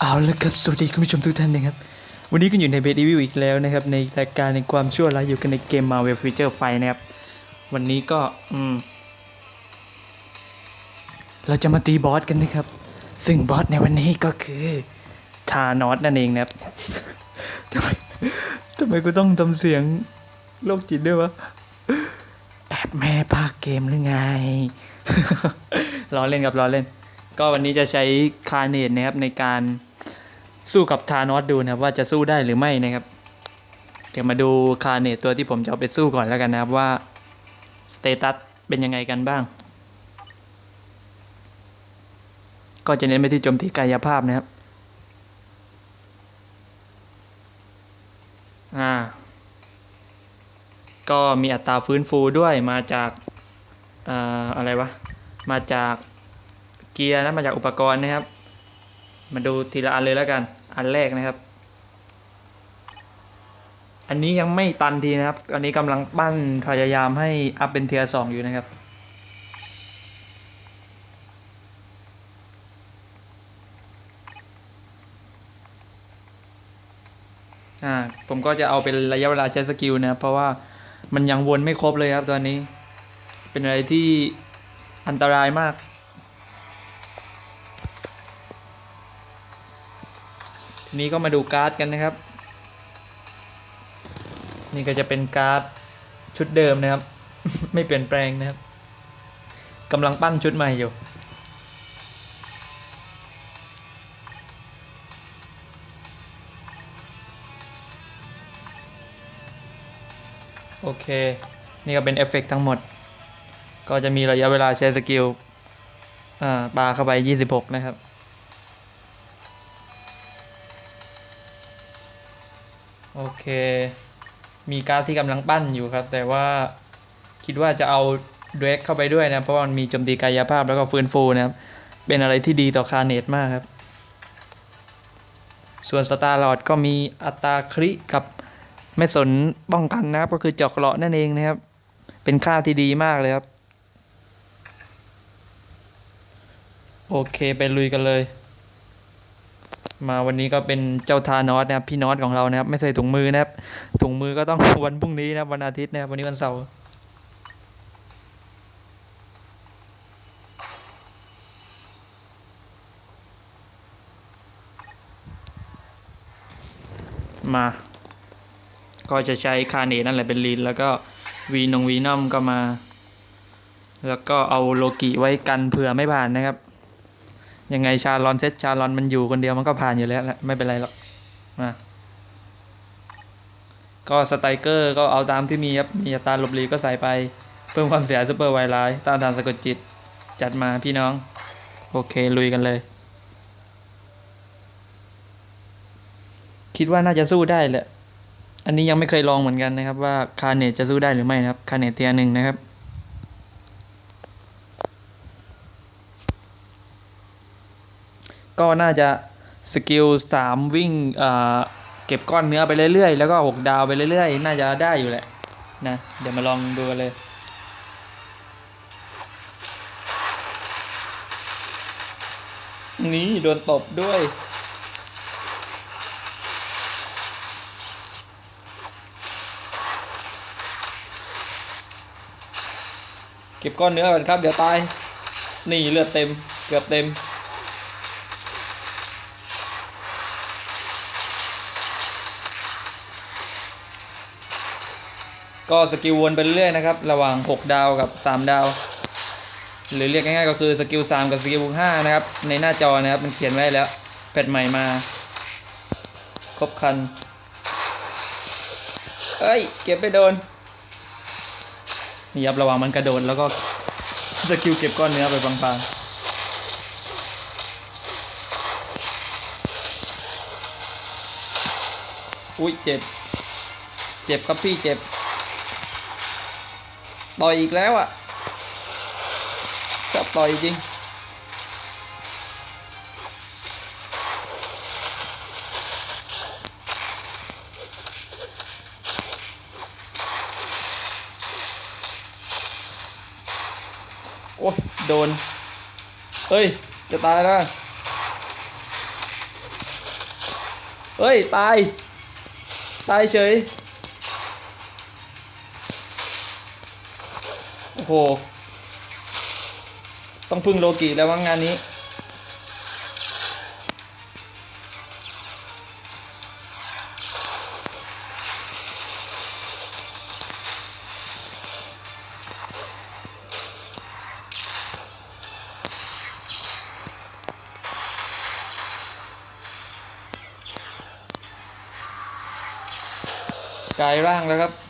เอาละครับ สวัสดีคุณผู้ชมทุกท่านนะครับ วันนี้ก็อยู่ในเบด e วิวอีกแล้วนะครับ ในรายการในความชั่วร้ายอยู่กันในเกม Marvel Future Fight นะครับ วันนี้ก็อืมเราจะมาตีบอสกันนะครับ ซึ่งบอสในวันนี้ก็คือทานอสนั่นเองนะครับทำไมทำไมกูต้องทำเสียงโรคจิตด้วยวะแอบแม่ภาคเกมหรือไงล้อเล่นครับล้อเล่น ก็วันนี้จะใช้คาเนตนะครับในการ สู้กับทานอสดูนะครับว่าจะสู้ได้หรือไม่นะครับ เดี๋ยวมาดูคาเนตตัวที่ผมจะเอาไปสู้ก่อนแล้วกันนะครับว่าสเตตัสเป็นยังไงกันบ้าง ก็จะเน้นไปที่โจมตีกายภาพนะครับ อ่า ก็มีอัตราฟื้นฟูด้วยมาจากอ่าอะไรวะ มาจากเกียร์นะมาจากอุปกรณ์นะครับ มาดูทีละอันเลยแล้วกัน อันแรกนะครับ อันนี้ยังไม่ตันทีนะครับ อันนี้กำลังปั้นพยายามให้อัพเป็นเทียสองอยู่นะครับ อ่า ผมก็จะเอาเป็นระยะเวลาใช้สกิลนะครับเพราะว่ามันยังวนไม่ครบเลยครับตอนนี้ เป็นอะไรที่อันตรายมาก ทีนี้ก็มาดูการ์ดกันนะครับ นี่ก็จะเป็นการ์ดชุดเดิมนะครับ ไม่เปลี่ยนแปลงนะครับกำลังปั้นชุดใหม่อยู่ โอเค นี่ก็เป็นเอฟเฟกต์ทั้งหมด ก็จะมีระยะเวลาใช้สกิลอ่าปาเข้าไป 26 นะครับ โอเค มีการ์ดที่กำลังปั้นอยู่ครับ แต่ว่าคิดว่าจะเอาเดรกเข้าไปด้วยนะ เพราะว่ามันมีโจมตีกายภาพแล้วก็ฟื้นฟูนะครับ เป็นอะไรที่ดีต่อคาเนตมากครับ ส่วนสตาร์ลอดก็มีอัตราคริกับไม่สนป้องกันนะครับ ก็คือเจอกเกราะนั่นเองนะครับ เป็นค่าที่ดีมากเลยครับ โอเคไปลุยกันเลย มาวันนี้ก็เป็นเจ้าทานอสนะครับพี่นอสของเรานะครับ ไม่ใส่ถุงมือนะครับถุงมือก็ต้องวันพรุ่งนี้นะวันอาทิตย์นะวันนี้วันเสาร์มา ก็จะใช้คาเนตนั่นแหละเป็นลีนแล้วก็วีนงวีนอมก็มา แล้วก็เอาโลกิไว้กันเผื่อไม่ผ่านนะครับ ยังไงชาลอนเซตชาลอนมันอยู่คนเดียวมันก็ผ่านอยู่แล้วแหละไม่เป็นไรหรอกมาก็สไตเกอร์ก็เอาตามที่มีครับมีอัตราหลบหลีกก็ใส่ไป เพิ่มความเสียซูเปอร์ไวไลท์ต้านทานสะกดจิต จัดมาพี่น้อง โอเค ลุยกันเลย คิดว่าน่าจะสู้ได้แหละ อันนี้ยังไม่เคยลองเหมือนกันนะครับว่าคาเนตจะสู้ได้หรือไม่นะครับคาเนตเทียหนึ่งนะครับ ก็น่าจะสกิลสามวิ่งเอ่อเก็บก้อนเนื้อไปเรื่อยๆ แล้วก็หกดาวไปเรื่อยๆ น่าจะได้อยู่แหละนะ เดี๋ยวมาลองดูกันเลยนี่โดนตบด้วย เก็บก้อนเนื้อก่อนครับ เดี๋ยวตาย นี่เลือดเต็ม เกือบเต็ม ก็สกิลวนไปเรื่อยๆนะครับ ระหว่าง 6 ดาวกับ 3 ดาว หรือเรียกง่ายๆก็คือสกิล3กับสกิล5นะครับ ในหน้าจอนะครับ มันเขียนไว้แล้วแพทใหม่มา ครบคัน เอ้ย เก็บไปโดนนี่ครับระหว่างมันกระโดดแล้วก็สกิลเก็บก้อนเนื้อไปบางๆอุ้ยเจ็บ เจ็บครับพี่เจ็บ ต่อยอีกแล้วอะชอบต่อยจริงโอ้ยโดน เฮ้ย จะตายแล้ว เฮ้ย ตาย ตายเฉย โห ต้องพึ่งโลกิแล้วว่างงานนี้ กลายร่างแล้วครับ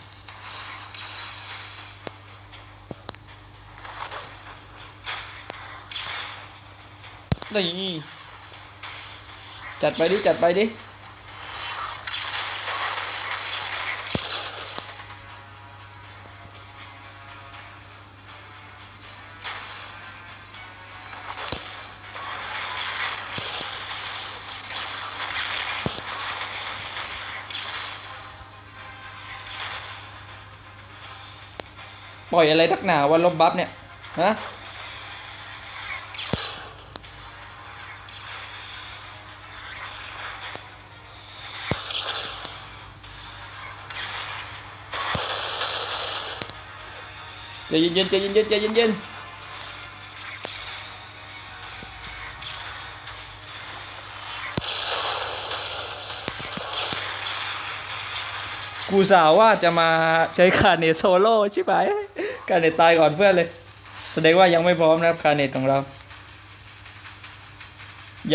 นี่จัดไปดิ จัดไปดิ ปล่อยอะไรทักหนาวันลบบัฟเนี่ย ฮะ ใจเย็นๆใจเย็นๆใจเย็นๆกูสาวว่าจะมาใช้คาเนตโซโล่ใช่ไหมคาเนตตายก่อนเพื่อนเลย แสดงว่ายังไม่พร้อมนะครับคาเนตของเรา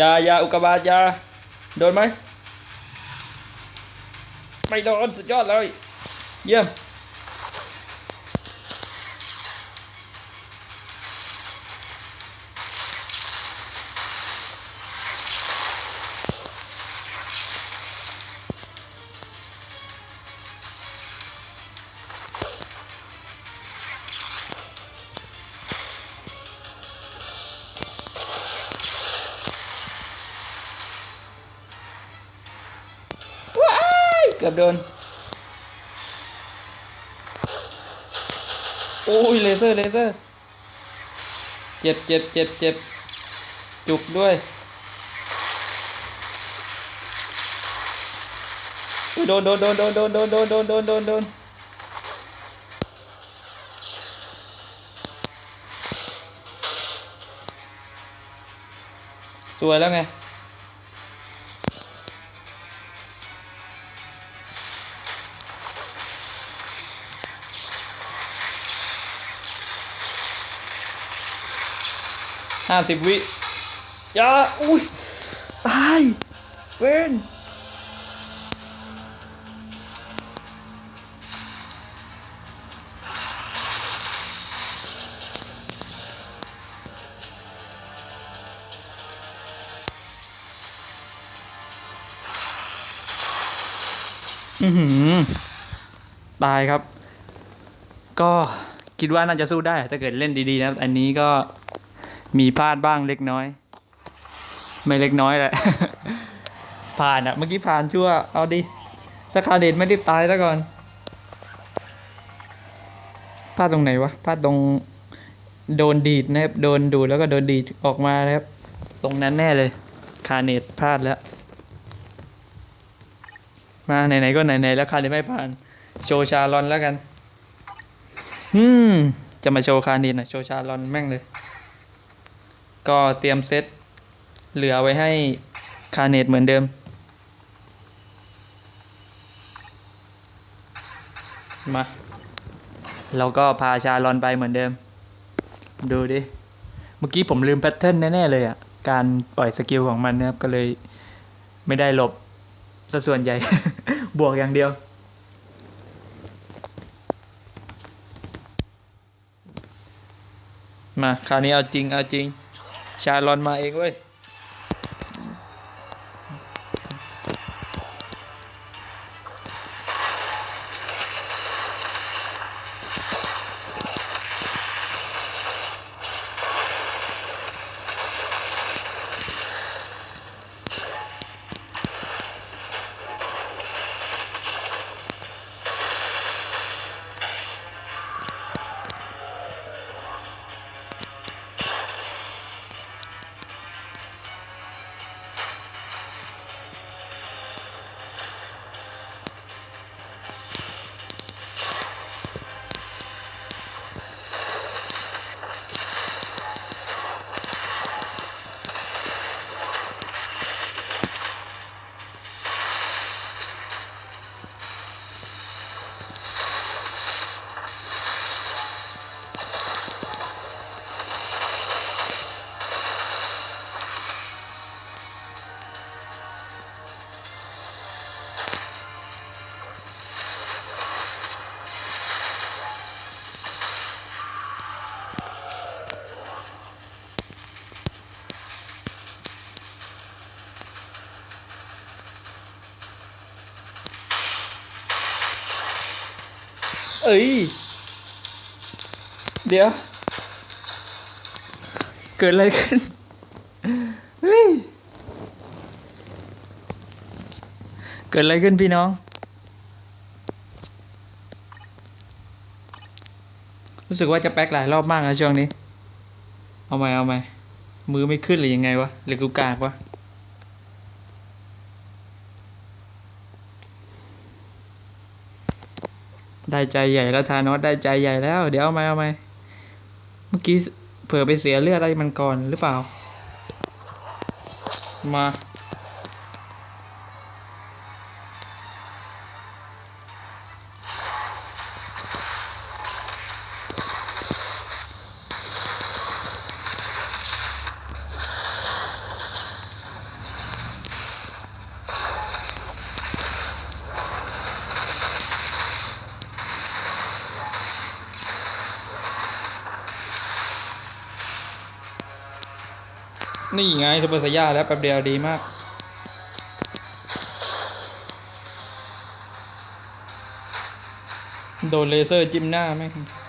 ยายาอุกกาบาตอยา โดนไหม ไม่โดนสุดยอดเลย เยี่ยม กือบโดน โอ้ยเลเซอร์เลเซอร์ เจ็บเจ็บเจ็บเจ็บจุกด้วยอุ๊ยโดนโดนโดนโดนโดนโดนโดนโดนโดนโดนโดนสวยแล้วไง ห้าสิบวิอยาอุ้ยตายเวนอือหือตายครับ ก็คิดว่าน่าจะสู้ได้ ถ้าเกิดเล่นดีๆนะครับอันนี้ก็ มีพลาดบ้างเล็กน้อย ไม่เล็กน้อยแหละ ผ่านอะเมื่อกี้ผ่านชั่ว เอาดิถ้าคาเดนไม่ได้ตายซะก่อนพลาดตรงไหนวะพลาดตรงโดนดีดนะครับ โดนดูดแล้วก็โดนดีดออกมานะครับ ตรงนั้นแน่เลย คาเนตพลาดแล้ว มาไหนๆก็ไหนๆแล้วคาเนตไม่ผ่าน โชว์ชาลอนแล้วกัน อืม จะมาโชว์คาเนตน่อยโชว์ชาลอนแม่งเลย ก็เตรียมเซตเหลือไว้ให้คาเนตเหมือนเดิม มา เราก็พาชาลอนไปเหมือนเดิม ดูดิ เมื่อกี้ผมลืมแพทเทิร์นแน่ ๆ เลยอะ การปล่อยสกิลของมันนะครับ ก็เลยไม่ได้หลบซะส่วนใหญ่ บวกอย่างเดียว มา คราวนี้เอาจริง เอาจริง ชาลอนมาเองเว้ย เอ้ย เดี๋ยว เกิดอะไรขึ้น เฮ้ย เกิดอะไรขึ้นพี่น้อง รู้สึกว่าจะแป๊กหลายรอบมากนะช่วงนี้ เอาไหมเอาไหมมือไม่ขึ้นหรือยังไงวะหรือกูกากวะ ได้ใจใหญ่แล้วทานอสได้ใจใหญ่แล้ว เดี๋ยวเอาไหมเอาไหมเมื่อกี้เผื่อไปเสียเลือดอะไรมันก่อนหรือเปล่า มา นี่ไงซูเปอร์สยาแล้วแป๊บเดียวดีมาก โดนเลเซอร์จิ้มหน้าแม่งหม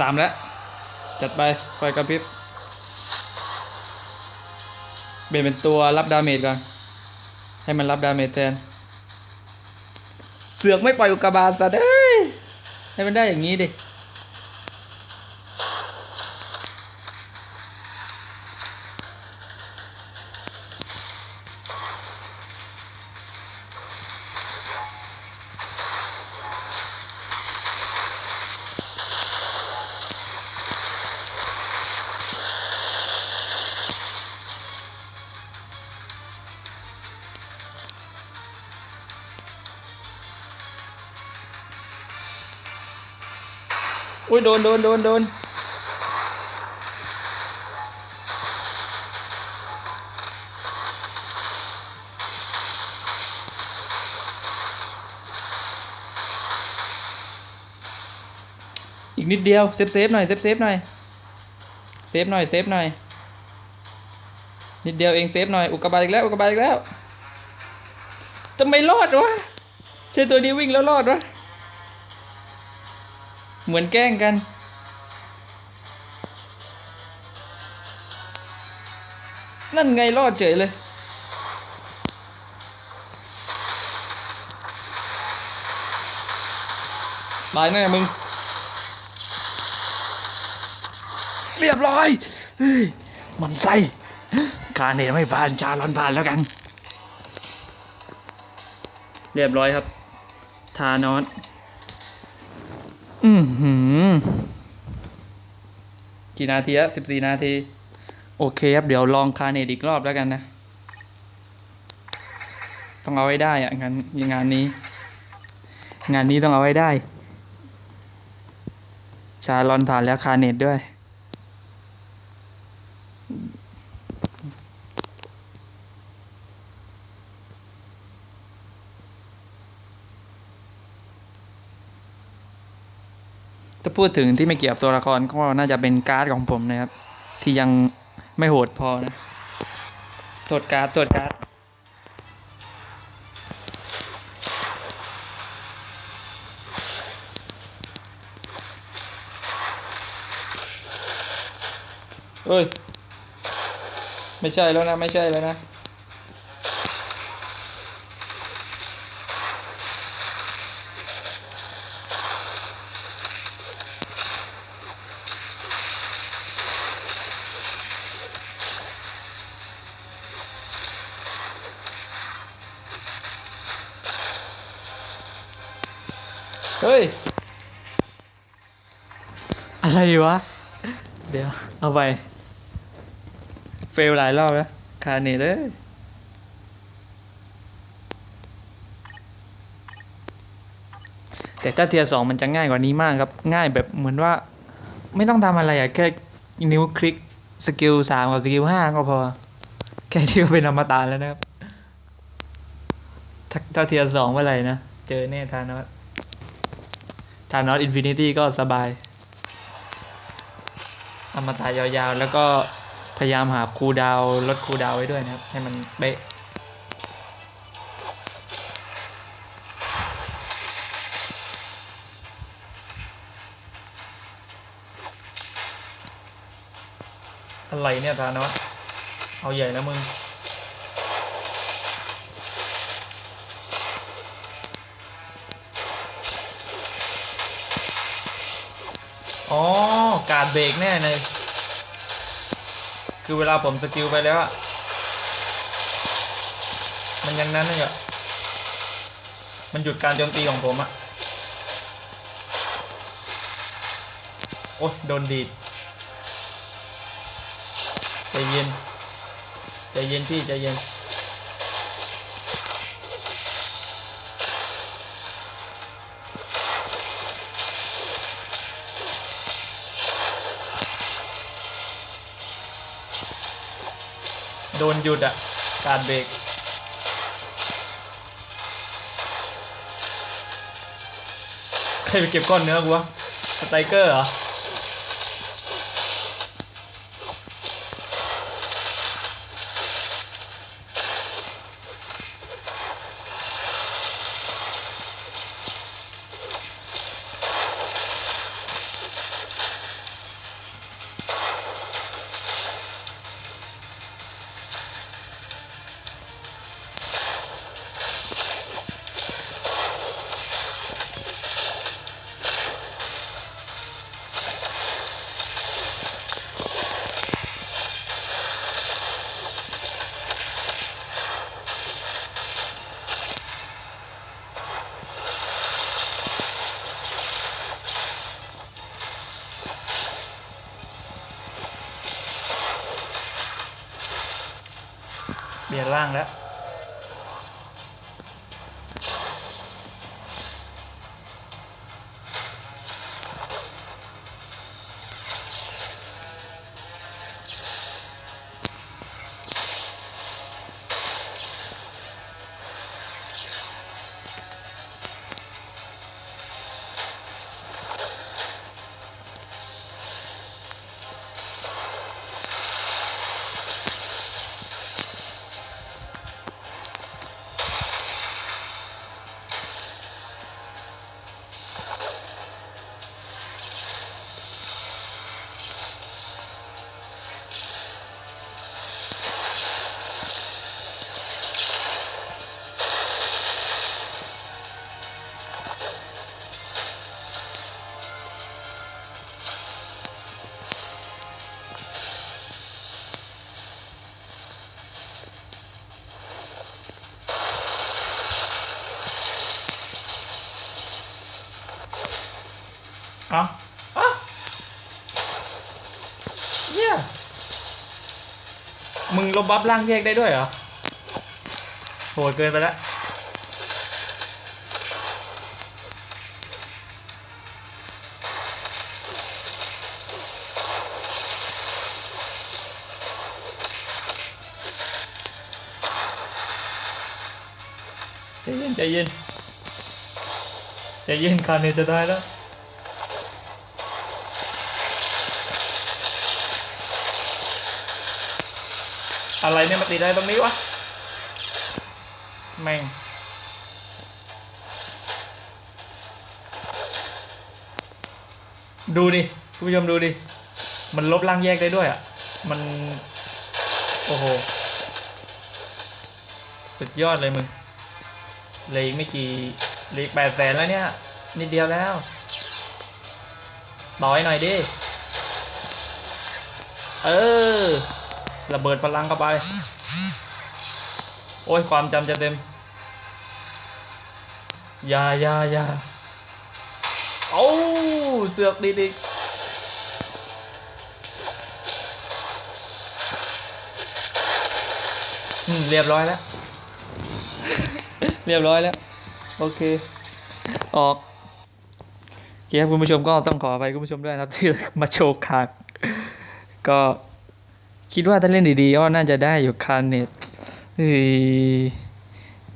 สามแล้ว จัดไป ไฟกระพริบ เปลี่ยนเป็นตัวรับดาเมจก่อน ให้มันรับดาเมจแทน เสือกไม่ปล่อยอุกกาบาตซะเด้ยให้มันได้อย่างนี้ดิ อุ้ยโดนโดนโดนโดนอีกนิดเดียวเซฟเซฟหน่อยเซฟเซฟหน่อยเซฟหน่อยเซฟหน่อยนิดเดียวเองเซฟหน่อยอุกกาบาตอีกแล้วอุกกาบาตอีกแล้วทำไมรอดวะใช่ตัวนี้วิ่งแล้วรอดวะ เหมือนแกล้งกัน นั่นไงรอดเฉยเลย ตายแน่มึง เรียบร้อยมันไส้การเนี่ยไม่ผ่านชาลอนผ่านแล้วกัน เรียบร้อยครับ ทานอส อือหือกี่นาทีอะสิบสี่นาที โอเคครับ เดี๋ยวลองคาเนตอีกรอบแล้วกันนะ ต้องเอาไว้ได้อะงานงานนี้ งานนี้ต้องเอาไว้ได้ ชาลอนผ่านแล้วคาเนตด้วย ถ้าพูดถึงที่ไม่เกี่ยวกับตัวละครก็น่าจะเป็นการ์ดของผมนะครับ ที่ยังไม่โหดพอนะตรวจการ์ดตรวจการ์ดเอ้ย ไม่ใช่แล้วนะ ไม่ใช่แล้วนะ เฮ้ย อะไรวะ เดี๋ยว เอาไป เฟลหลายรอบแล้ว คาเนตเลยแต่ถ้าเทียสองมันจะง่ายกว่านี้มากครับ ง่ายแบบเหมือนว่า ไม่ต้องทำอะไรอะแค่นิ้วคลิกสกิลสามกับสกิลห้าก็พอ แค่นี้ก็เป็นอมตะแล้วนะครับ ถ้าเทียสองเมื่อไหร่นะ เจอแน่ทานอส ทานอสอินฟินิตี้ก็สบายอมตะยาวๆ แล้วก็พยายามหาคูดาวลดคูดาวไว้ด้วยนะครับ ให้มันเป๊ะอะไรเนี่ยทานอสเอาใหญ่แล้วมึง อ๋อ การเบรกแน่เลย คือเวลาผมสกิลไปแล้วอะมันยังนั้นเลยอะมันหยุดการโจมตีของผมอะโอ๊ยโดนดีดใจเย็น ใจเย็นพี่ใจเย็น ดนหยุดอะการเบรกใครไปเก็บก้อนเนื้อกูวะสไตเกอร์เหรอ ร่างแล้ว เอาเอาเยี่ยมึงลบบัฟร่างแยกได้ด้วยเหรอ โหดเกินไปแล้วใจเย็นใจเย็นใจเย็นคาเนจะได้แล้ว อะไรเนี่ยมาติดอะไรตรงนี้วะ แม่ง ดูดิคุณผู้ชมดูดิ มันลบร่างแยกได้ด้วยอะ มัน โอ้โห สุดยอดเลยมึง เลยไม่กี่เลยแปดแสนแล้วเนี่ย นิดเดียวแล้ว ต่อยหน่อยดิ เออ ระเบิดพลังเข้าไป โอ้ยความจำจะเต็มยายายาเอาเสือกดีดีเรียบร้อยแล้ว เรียบร้อยแล้ว โอเค ออกเครับคุณผู้ชมก็ต้องขอไปคุณผู้ชมด้วยนะครับ ที่มาโชว์คางก็ คิดว่าถ้าเล่นดีๆก็น่าจะได้อยู่คาเนตเฮ้ย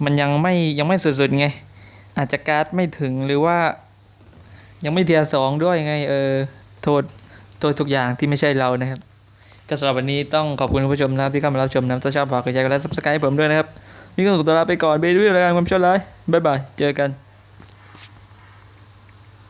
มันยังไม่ยังไม่สุดๆไง อาจจะการ์ดไม่ถึงหรือว่า ยังไม่เทียสองด้วยไง เออ โทษ โทษทุกอย่างที่ไม่ใช่เรานะครับ ก็สำหรับวันนี้ต้องขอบคุณผู้ชมนะครับที่เข้ามารับชมนะถ้าชอบฝากกดแชร์กันและ subscribe ผมด้วยนะครับ นี่ก็ขอตัวลาไปก่อนไปด้วยรายการความชั่วร้ายบ๊ายบาย เจอกัน